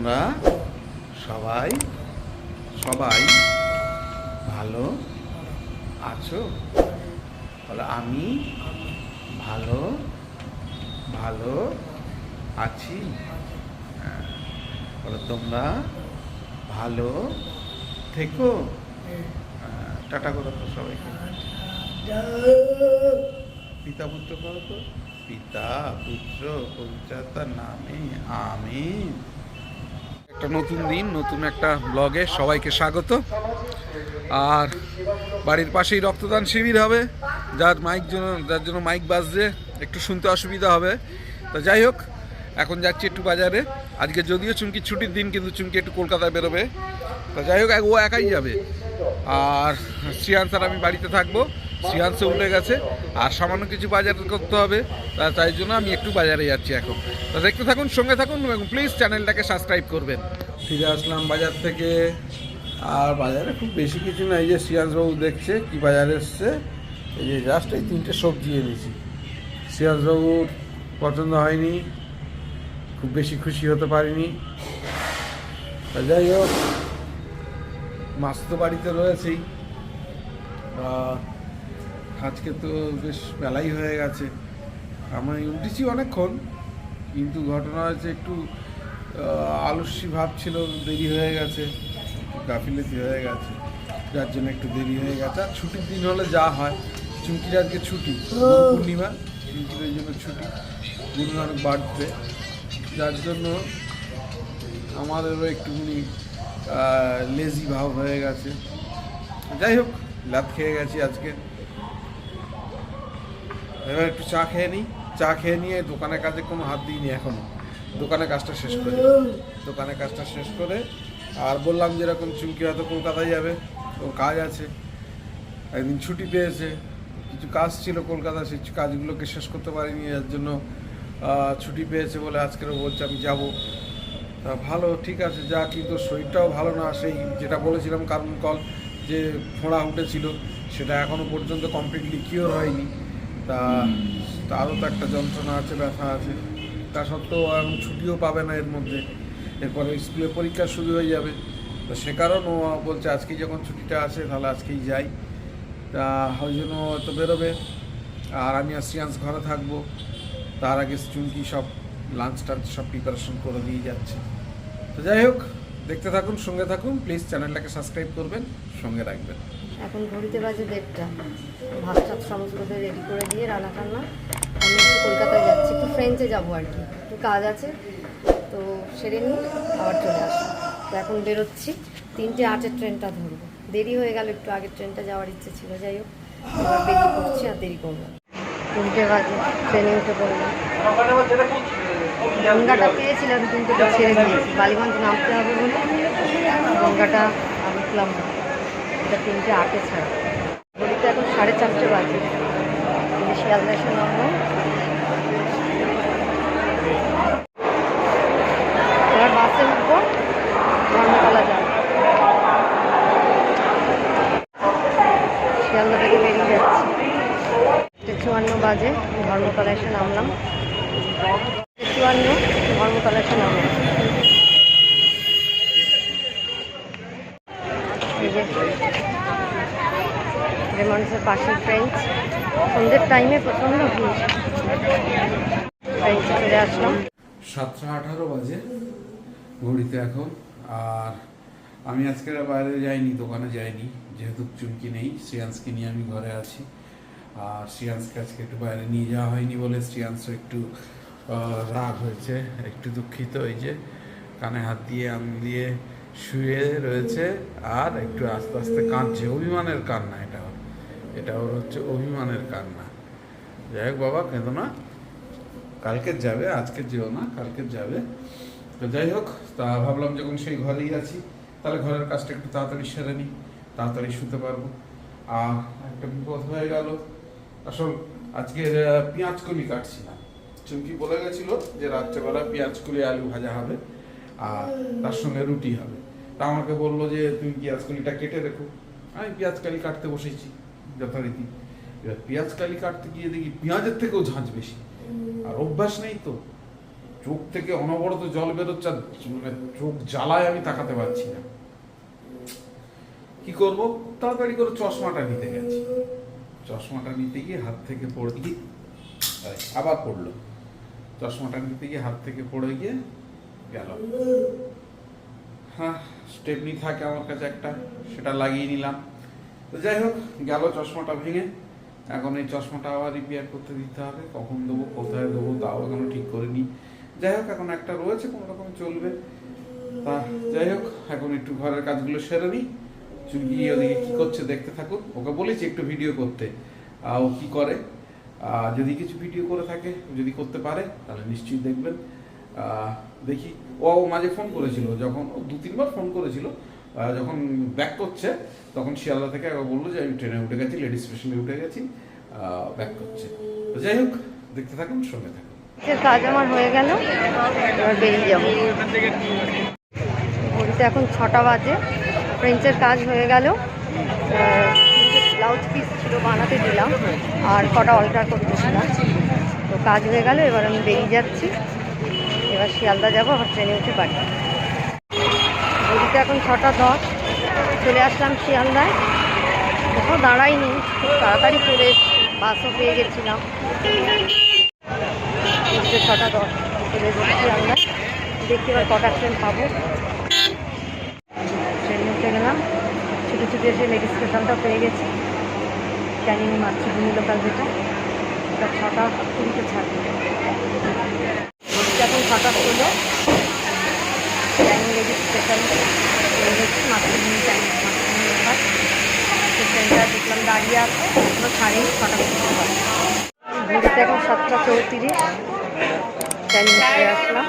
তোমরা সবাই সবাই ভালো আছো? বলো আমি ভালো ভালো আছি। হ্যাঁ। বলো তোমরা ভালো থেকো। হ্যাঁ, টাটা করো তো সবাইকে। পিতা পুত্র করো তো পিতা পুত্র পবিত্রতার নামে আমিন। একটা নতুন দিন, নতুন একটা ব্লগে সবাইকে স্বাগত। আর বাড়ির পাশেই রক্তদান শিবির হবে, যার মাইক জন্য যার জন্য মাইক বাজছে, একটু শুনতে অসুবিধা হবে। তো যাই হোক, এখন যাচ্ছি একটু বাজারে। আজকে যদিও চুমকি ছুটির দিন, কিন্তু চুমকি একটু কলকাতায় বেরোবে। তো যাই হোক, ও একাই যাবে। আর শ্রিয়াংশ আর আমি বাড়িতে থাকব। শ্রিয়াংশ উঠে গেছে। আর সামান্য কিছু বাজার করতে হবে। তাই জন্য আমি একটু বাজারে যাচ্ছি এখন। তা দেখতে থাকুন, সঙ্গে থাকুন এবং প্লিজ চ্যানেলটাকে সাবস্ক্রাইব করবেন। ফিরে আসলাম বাজার থেকে। আর বাজারে খুব বেশি কিছু না এই যে শ্রিয়াংশবাবু দেখছে, কি বাজারে এসছে। এই যে জাস্ট এই তিনটে সবজি এনেছি। শ্রিয়াংশবাবুর পছন্দ হয়নি। খুব বেশি খুশি হতে পারিনি। যাই হোক, মাছ তো বাড়িতে রয়েছেই। আজকে তো বেশ বেলাই হয়ে গেছে। আমি উঠেছি অনেকক্ষণ, কিন্তু ঘটনা হয়েছে একটু আলস্যি ভাব ছিল, দেরি হয়ে গেছে, গাফিলতি হয়ে গেছে, যার জন্য একটু দেরি হয়ে গেছে। আর ছুটির দিন হলে যা হয়, চুমকির আজকে ছুটি পূর্ণিমা চুমকির এই জন্য ছুটি, গুরু নানক বাড়তে যার জন্য আমাদেরও একটুখানি লেজি ভাব হয়ে গেছে। যাই হোক, লাত খেয়ে গেছি আজকে। এবার একটু চা খেয়ে নিই। চা খেয়ে নিয়ে দোকানের কাজে কোনো হাত দিইনি এখনও। দোকানের কাজটা শেষ করে দোকানের কাজটা শেষ করে আর বললাম যেরকম চুমকি হয়তো কলকাতায় যাবে। ওর কাজ আছে। একদিন ছুটি পেয়েছে। কিছু কাজ ছিল কলকাতা সেই কাজগুলোকে শেষ করতে পারিনি। এর জন্য ছুটি পেয়েছে বলে আজকেরও বলছে আমি যাব। তা ভালো, ঠিক আছে, যা, কিন্তু শরীরটাও ভালো না। সেই যেটা বলেছিলাম কারণ কল যে ফোঁড়া উঠেছিল, সেটা এখনও পর্যন্ত কমপ্লিটলি কিওর হয়নি। তা তারও তো একটা যন্ত্রণা আছে, ব্যথা আছে। তা সত্ত্বেও এখন ছুটিও পাবে না এর মধ্যে। এরপরে স্কুলে পরীক্ষা শুরু হয়ে যাবে। তো সে কারণ ও বলছে, আজকেই যখন ছুটিটা আছে তাহলে আজকেই যাই। তা ওই জন্য তো বেরোবে। আর আমি আর শ্রিয়াংশ ঘরে থাকব। তার আগে চুমকি সব লাঞ্চ টাঞ্চ সব প্রিপারেশন করে দিয়ে যাচ্ছে। তো যাই হোক দেখতে থাকুন, সঙ্গে থাকুন। প্লিজ চ্যানেলটাকে সাবস্ক্রাইব করবেন, সঙ্গে রাখবেন। এখন ঘড়িতে বাজে দেড়টা। ভাত টাত সমস্ত রেডি করে দিয়ে রান্না টান্না আমি একটু কলকাতায় যাচ্ছি। একটু ফ্রেঞ্চে যাব আর কি। একটু কাজ আছে, তো সেরে নিয়ে আবার চলে আসব। তো এখন বেরোচ্ছি। তিনটে আটের ট্রেনটা ধরবো। দেরি হয়ে গেল, একটু আগের ট্রেনটা যাওয়ার ইচ্ছে ছিল। যাই হোক, এবার বেরিয়ে পড়ছি আর দেরি করব। তিনটে বাজে, ট্রেনে উঠে পড়লাম। গঙ্গাটা পেয়েছিলাম কিন্তু ছেড়ে দিয়েছি বালিগঞ্জ নামতে হবে বলে গঙ্গাটা আর উঠলাম না। এটা তিনটে আটে ছাড়া। ঘড়িতে এখন সাড়ে চারটে বাজে। আমি শিয়ালদা এসে নামবো। এবার বাসে উঠবো। ধর্মতলা যাব। শিয়ালদা থেকে বেরিয়ে যাচ্ছি। চুয়ান্ন বাজে। ধর্মতলা এসে নামলাম। চুয়ান্ন ধর্মতলা এই যে পাশে ফ্রেঞ্চ সন্ধ্যের টাইমে প্রচণ্ড ভিড়। ফ্রেঞ্চে আসলাম। সাতটা আঠারো বাজে, ঘড়িতে এখন। আর আমি আজকে বাইরে যাইনি, দোকানে যাইনি। যেহেতু চুমকি নেই, শ্রিয়াংশকে নিয়ে আমি ঘরে আছি। আর শ্রিয়াংশকে আজকে একটু বাইরে নিয়ে যাওয়া হয়নি বলে শ্রিয়াংশ একটু রাগ হয়েছে একটু দুঃখিত এই যে কানে হাত দিয়ে আঙ দিয়ে শুয়ে রয়েছে আর একটু আস্তে আস্তে কাঁদছে। অভিমানের কান্না এটা ওর। এটা ওর হচ্ছে অভিমানের কান্না। যাই হোক বাবা কেঁদো না। কালকে যাবে আজকে যেও না কালকে যাবে। তো যাই হোক তা ভাবলাম যখন সেই ঘরেই আছি তাহলে ঘরের কাজটা একটু তাড়াতাড়ি সেরে নিই তাড়াতাড়ি শুতে পারব। আর একটা বিপদ হয়ে গেল। আসল আজকে আহ, পেঁয়াজ কলি কাটছিলাম। চুমকি বলে গেছিল যে রাত্রেবেলা পেঁয়াজ কলি আলু ভাজা হবে আর তার সঙ্গে রুটি হবে। তা আমাকে বলল যে, তুমি পেঁয়াজ কলিটা কেটে রেখো। আমি পেঁয়াজ কালি কাটতে বসেছি, যথারীতি। এবার পেঁয়াজ কালি কাটতে গিয়ে দেখি পেঁয়াজের থেকেও ঝাঁঝ বেশি। আর অভ্যাস নেই তো। চোখ থেকে অনবরত জল বেরোচ্ছে মানে চোখ জ্বালায় আমি তাকাতে পারছি না। কি করব? তাড়াতাড়ি করে চশমাটা নিতে গেছি। চশমাটা নিতে গিয়ে হাত থেকে পড়ে আবার পড়ল। চশমাটা নিতে গিয়ে হাত থেকে পড়ে গিয়ে গেল। হ্যাঁ স্টেপনি থাকে আমার কাছে একটা, সেটা লাগিয়ে নিলাম। তো যাই হোক, গেল চশমাটা ভেঙে। এখন এই চশমাটা আবার রিপেয়ার করতে দিতে হবে। কখন দেবো, কোথায় দেবো, তাও এখনও ঠিক করিনি। যাই হোক, এখন একটা রয়েছে, কোনো রকম চলবে। তা যাই হোক, এখন একটু ঘরের কাজগুলো সেরে নিই। চুলকি ওদিকে কি করছে দেখতে থাকুন। ওকে বলেছি একটু ভিডিও করতে। ও কি করে? যদি কিছু ভিডিও করে থাকে, যদি করতে পারে, তাহলে নিশ্চয়ই দেখবেন। দেখি। ও মাঝে ফোন করেছিল, যখন দু, তিনবার ফোন করেছিল যখন ব্যাক করছে, তখন শিয়ালদা থেকে একবার বলল যে, আমি ট্রেনে উঠে গেছি লেডিস স্টেশনে উঠে গেছি। ব্যাক করছে। যাই হোক, দেখতে থাকুন, সঙ্গে থাকুন। আজকের কাজ আমার হয়ে গেল। ঘড়িতে এখন ছটা বাজে। ফ্রেঞ্চের কাজ হয়ে গেল। ব্লাউজ পিস ছিল বানাতে দিলাম, আর কটা অল্টার করতেছিলাম তো কাজ হয়ে গেল, এবার আমি বেরিয়ে যাচ্ছি। এবার শিয়ালদা যাব, আবার ট্রেনে উঠে বাড়ি। ঘড়িতে এখন ছটা দশ, চলে আসলাম শিয়ালদায়। কোথাও দাঁড়াইনি, খুব তাড়াতাড়ি চলে এসেছি, বাসও পেয়ে গেছিলাম। ছটা দশ, চলে এসেছি শিয়ালদায়। দেখি এবার কটা ট্রেন পাবো। ট্রেন উঠে গেলাম। ছুটে ছুটে এসে লেডিস স্টেশনটা পেয়ে গেছি। ক্যানিং মাতৃভূমি লোকাল যেটা ওটা ছটা কুড়িতে ছাড়বে। এখন ছটা ষোলো লেডিস স্টেশন পেয়ে গেছি মাতৃভূমি মাতৃভূমি লোকাল। দেখলাম দাঁড়িয়ে আছে, এখনও ছাড়েনি, ছটা ঘড়িতে এখন সাতটা চৌত্রিশ। আসলাম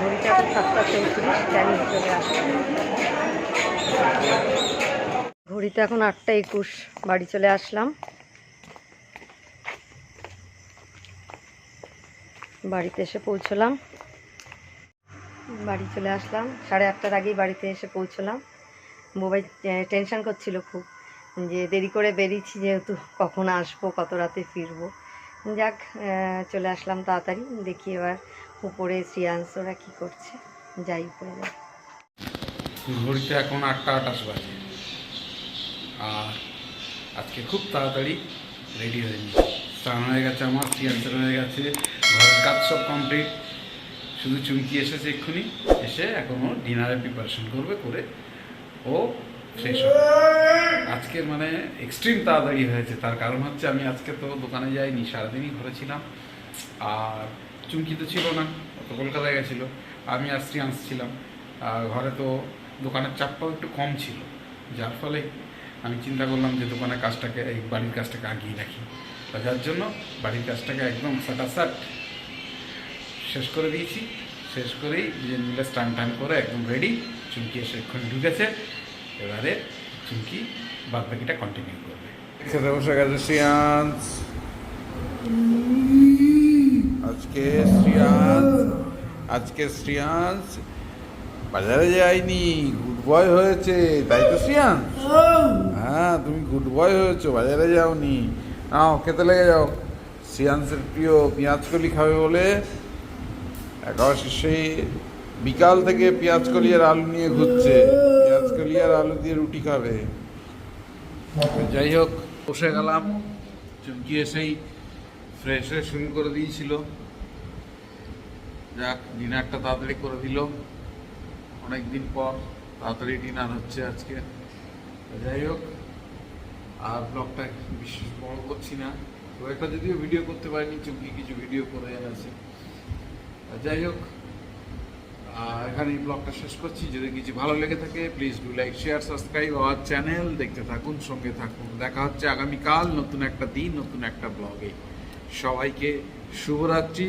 ঘড়িতে এখন সাতটা চলে ঘড়িতে এখন আটটা একুশ, বাড়ি চলে আসলাম। বাড়িতে এসে পৌঁছলাম। বাড়ি চলে আসলাম। সাড়ে আটটার আগেই বাড়িতে এসে পৌঁছলাম। মোবাইল টেনশন করছিল খুব যে দেরি করে বেরিয়েছি যেহেতু, কখন আসব, কত রাতে ফিরবো। যাক চলে আসলাম তাড়াতাড়ি। দেখি এবার উপরে শ্রিয়াংশ ওরা কী করছে? যাই উপরে যাই। ঘড়িতে এখন আটটা আটাশ বাজে। আর আজকে খুব তাড়াতাড়ি রেডি হয়ে নিয়েছি। স্নান হয়ে গেছে আমার টিয়ান্সার হয়ে গেছে, ঘরের কাজ সব কমপ্লিট। শুধু চুমকি এসেছে এক্ষুনি, এসে এখন ও ডিনারের প্রিপারেশন করবে, করে ও হবে। আজকে মানে এক্সট্রিম তাড়াতাড়ি হয়েছে। তার কারণ হচ্ছে আমি আজকে তো দোকানে যাইনি, সারাদিনই ঘরে ছিলাম। আর চুমকি তো ছিল না ও তো কলকাতায় গেছিল। আমি আর শ্রিয়াংশ ছিলাম আর ঘরে তো দোকানের চাপটাও একটু কম ছিল। যার ফলে আমি চিন্তা করলাম যে দোকানের কাজটাকে এই বাড়ির কাজটাকে আগিয়ে রাখি। তা যার জন্য বাড়ির কাজটাকে একদম সাটাসাট শেষ করে দিয়েছি। শেষ করেই দুজন মিলে স্টান টান করে একদম রেডি চুমকি এসে এক্ষুনি ঢুকেছে। এবারে চুমকি বাদ বাকিটা কন্টিনিউ করবে খেতে বসে গেছে শ্রিয়াংশ আজকে শ্রিয়াংশ আজকে শ্রিয়াংশ বাজারে যায়নি গুড বয় হয়েছে, তাই তো শ্রিয়াংশ হ্যাঁ তুমি গুড বয় হয়েছো, বাজারে যাওনি। নাও, খেতে লেগে যাও। শ্রিয়াংশের প্রিয় পেঁয়াজকলি খাবে বলে একেবারে শেষে বিকাল থেকে পেঁয়াজকলি আর আলু নিয়ে ঘুরছে। পেঁয়াজকলি আর আলু দিয়ে রুটি খাবে। যাই হোক, বসে গেলাম। চুমকি এসেই ফ্রেশ শুরু করে দিয়েছিল। যাক, ডিনারটা তাড়াতাড়ি করে দিল। অনেক দিন পর তাড়াতাড়ি ডিনার হচ্ছে আজকে। যাই হোক, আর ব্লগটা বিশেষ বড় করছি না। তো একটা যদিও ভিডিও করতে পারিনি চুমকি কিছু ভিডিও করে আর যাই হোক এখানে এই ব্লগটা শেষ করছি। যদি কিছু ভালো লেগে থাকে please do like share subscribe our channel দেখতে থাকুন, সঙ্গে থাকুন। দেখা হচ্ছে আগামীকাল নতুন একটা দিন, নতুন একটা ব্লগে সবাইকে শুভরাত্রি।